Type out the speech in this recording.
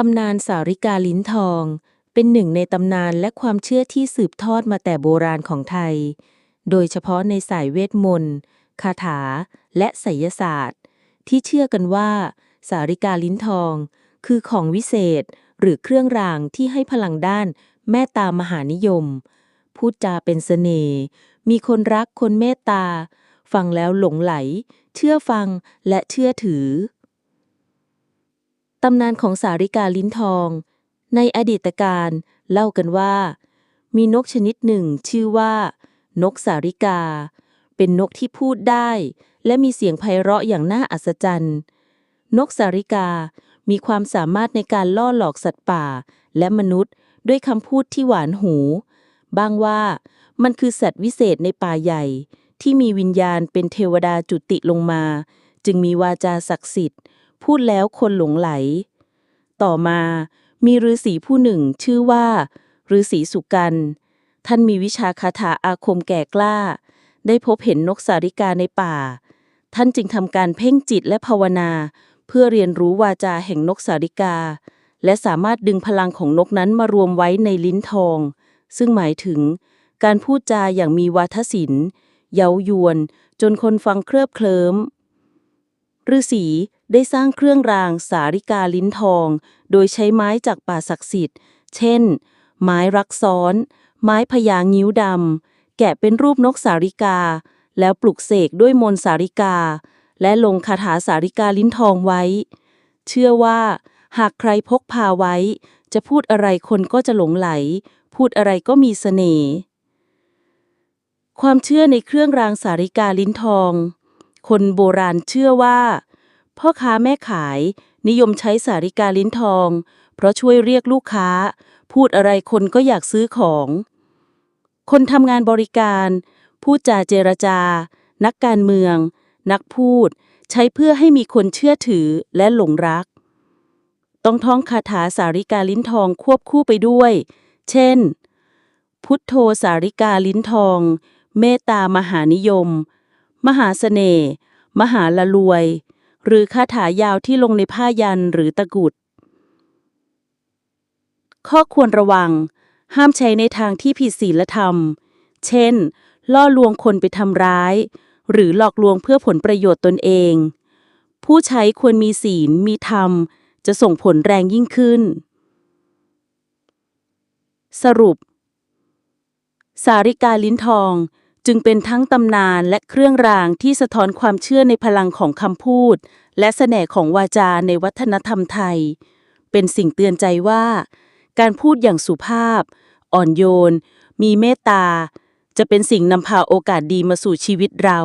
ตำนานสาริกาลิ้นทอง เป็นหนึ่งในตำนานและความเชื่อที่สืบทอดมาแต่โบราณของไทย โดยเฉพาะในสายเวทมนต์ คาถา และไสยศาสตร์ ที่เชื่อกันว่า สาริกาลิ้นทอง คือของวิเศษ หรือเครื่องรางที่ให้พลังด้านแม่ตามหานิยม พูดจาเป็นเสน่ห์ มีคนรักคนเมตตา ฟังแล้วหลงไหล เชื่อฟังและเชื่อถือำนานของสาริกาลิ้นทอง ในอดีตการเล่ากันว่า มีนกชนิดหนึ่งชื่อว่า นกสาริกา เป็นนกที่พูดได้ และมีเสียงไพเราะอย่างน่าอัศจรรย์ นกสาริกามีความสามารถในการล่อหลอกสัตว์ป่า และมนุษย์ด้วยคำพูดที่หวานหูบางว่ามันคือสัตว์วิเศษในป่าใหญ่ ที่มีวิญญาณเป็นเทวดาจุติลงมา จึงมีวาจาศักดิ์สิทธิ์ พูดแล้วคนหลงไหล ต่อมามีฤาษีผู้หนึ่งชื่อว่าฤาษีสุกัน ท่านมีวิชาคาถาอาคมแก่กล้า ได้พบเห็นนกสาริกาในป่า ท่านจึงทำการเพ่งจิตและภาวนา เพื่อเรียนรู้วาจาแห่งนกสาริกา และสามารถดึงพลังของนกนั้นมารวมไว้ในลิ้นทอง ซึ่งหมายถึง การพูดจาอย่างมีวาทศิลป์เย้ายวน จนคนฟังเคลิบเคลิ้มฤาษี ได้สร้างเครื่องรางสาริกาลิ้นทอง โดยใช้ไม้จากป่าศักดิ์สิทธิ์ เช่น ไม้รักซ้อน ไม้พญางิ้วดำ แกะเป็นรูปนกสาริกา แล้วปลุกเสกด้วยมนสาริกา และลงคาถาสาริกาลิ้นทองไว้ เชื่อว่า หากใครพกพาไว้ จะพูดอะไรคนก็จะหลงไหล พูดอะไรก็มีเสน่ห์ความเชื่อในเครื่องรางสาริกาลิ้นทอง คนโบราณเชื่อว่า พ่อค้าแม่ขายนิยมใช้สาริกาลิ้นทอง เพราะช่วยเรียกลูกค้า พูดอะไรคนก็อยากซื้อของ คนทำงานบริการ พูดจาเจรจา นักการเมือง นักพูด ใช้เพื่อให้มีคนเชื่อถือและหลงรัก ต้องท่องคาถาสาริกาลิ้นทองควบคู่ไปด้วย เช่น พุทโธสาริกาลิ้นทอง เมตตามหานิยม มหาเสน่ห์มหาละรวย หรือคาถายาวที่ลงในผ้ายันหรือตะกุด ข้อควรระวัง ห้ามใช้ในทางที่ผิดศีลธรรม เช่น ล่อลวงคนไปทำร้าย หรือหลอกลวงเพื่อผลประโยชน์ตนเอง ผู้ใช้ควรมีศีลมีธรรม จะส่งผลแรงยิ่งขึ้น สรุป สาริกาลิ้นทอง จึงเป็นทั้งตำนานและเครื่องรางที่สะท้อนความเชื่อในพลังของคำพูด และเสน่ห์ของวาจาในวัฒนธรรมไทย เป็นสิ่งเตือนใจว่า การพูดอย่างสุภาพ อ่อนโยน มีเมตตา จะเป็นสิ่งนำพาโอกาสดีมาสู่ชีวิตเรา